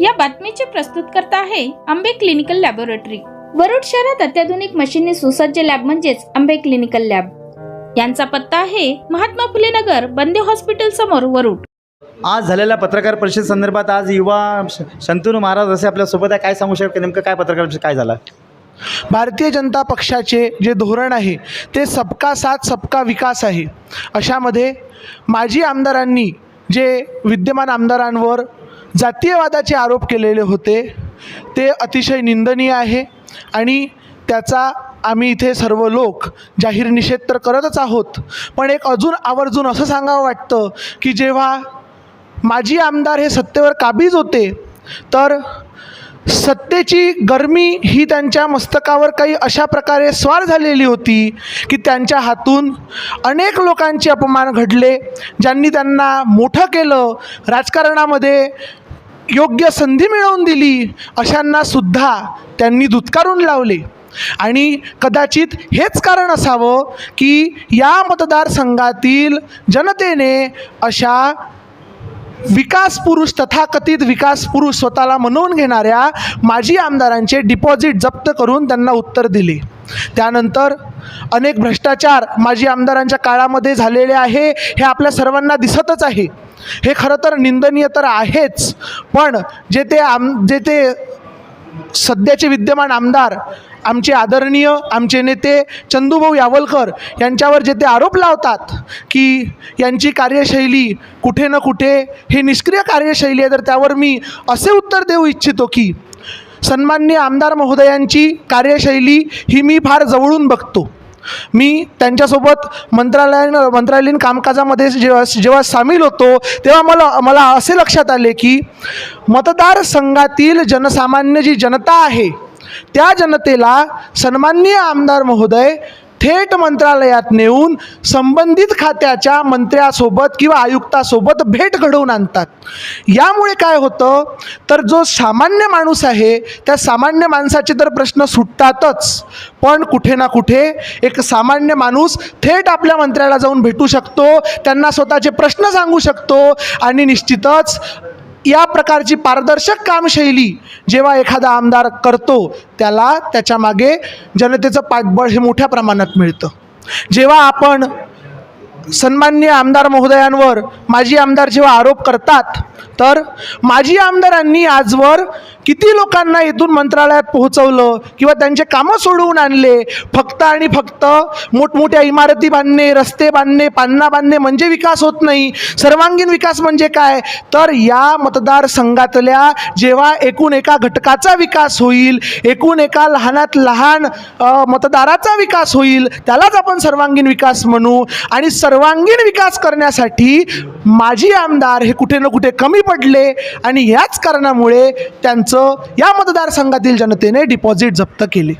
या बातमीचे प्रस्तुत करता आहे आंबे क्लिनिकल लॅबोरेटरी. वरुड शहरात अत्याधुनिक मशीनने सुसज्ज लॅब म्हणजेच आंबे क्लिनिकल लॅब. यांचा पत्ता आहे महात्मा फुले नगर बंदे हॉस्पिटल समोर वरुड. आज झालेल्या पत्रकार परिषद संदर्भात आज युवा शंतनू महाराज असे आपल्यासोबत आहे. काय सांगू शकता? नेमकं काय पत्रकार परिषद काय झालं? भारतीय जनता पक्षाचे जे धोरण आहे ते सबका साथ सबका विकास आहे. अशामध्ये माजी आमदारांनी जे विद्यमान आमदारांवर जातीयवादाचे आरोप केलेले होते. ते अतिशय निंदनीय आहे आणि त्याचा आम्ही इथे सर्व लोक जाहीर निषेध तर करतच आहोत. पण एक अजून आवर्जून असं सांगावं वाटतं की जेव्हा माजी आमदार हे सत्तेवर काबीज होते तर सत्तेची गरमी ही त्यांच्या मस्तकावर काही अशा प्रकारे स्वार झालेली होती की त्यांच्या हातून अनेक लोकांचे अपमान घडले ज्यांनी त्यांना मोठं केलं. राजकारणामध्ये योग्य संधी मिळवून दिली अशांना सुद्धा त्यांनी धुतकारून लावले. आणि कदाचित हेच कारण असावं की या मतदारसंघातील जनतेने अशा विकास पुरुष तथाकथित विकास पुरुष स्वतःला म्हणवून घेणाऱ्या माजी आमदारांचे डिपॉझिट जप्त करून त्यांना उत्तर दिले. त्यानंतर अनेक भ्रष्टाचार माजी आमदारांच्या काळामध्ये झालेले आहे हे आपल्या सर्वांना दिसतच आहे. हे खरं तर निंदनीय तर आहेच पण जे ते आम जे ते सध्याचे विद्यमान आमदार आमचे आदरणीय आमचे नेते चंदूभाऊ यावलकर यांच्यावर जे ते आरोप लावतात की यांची कार्यशैली कुठे ना कुठे हे निष्क्रिय कार्यशैली आहे तर त्यावर मी असे उत्तर देऊ इच्छितो की सन्माननीय आमदार महोदयांची कार्यशैली ही मी फार जवळून बघतो. मी त्यांच्यासोबत मंत्रालयानं मंत्रालयीन कामकाजामध्ये जेव्हा जेव्हा सामील होतो तेव्हा मला मला असे लक्षात आले की मतदारसंघातील जनसामान्य जी जनता आहे त्या जनतेला सन्माननीय आमदार महोदय थेट मंत्रालयात नेऊन संबंधित खात्याच्या मंत्र्यासोबत किंवा आयुक्तासोबत भेट घडवून आणतात. यामुळे काय होतं? तर जो सामान्य माणूस आहे त्या सामान्य माणसाचे तर प्रश्न सुटतातच. पण कुठे ना कुठे एक सामान्य माणूस थेट आपल्या मंत्र्याला जाऊन भेटू शकतो त्यांना स्वतःचे प्रश्न सांगू शकतो आणि निश्चितच या प्रकारची पारदर्शक कामशैली जेव्हा एखादा आमदार करतो त्याला त्याच्यामागे जनतेचं पाठबळ हे मोठ्या प्रमाणात मिळतं. जेव्हा आपण सन्मान्य आमदार महोदयांवर माजी आमदार जेव्हा आरोप करतात तर माजी आमदारांनी आजवर किती लोकांना इथून मंत्रालयात पोहोचवलं किंवा त्यांचे कामं सोडवून आणले? फक्त आणि फक्त मोठमोठ्या इमारती बांधणे रस्ते बांधणे पान्ना बांधणे म्हणजे विकास होत नाही. सर्वांगीण विकास म्हणजे काय? तर या मतदारसंघातल्या जेव्हा एकूण एका घटकाचा विकास होईल एकूण एका लहानात लहान मतदाराचा विकास होईल त्यालाच आपण सर्वांगीण विकास म्हणू. आणि सर्वांगीण विकास करण्यासाठी माजी आमदार हे कुठे ना कुठे कमी पडले आणि याच कारणामुळे त्यांचं या मतदारसंघातील जनतेने डिपॉझिट जप्त केले.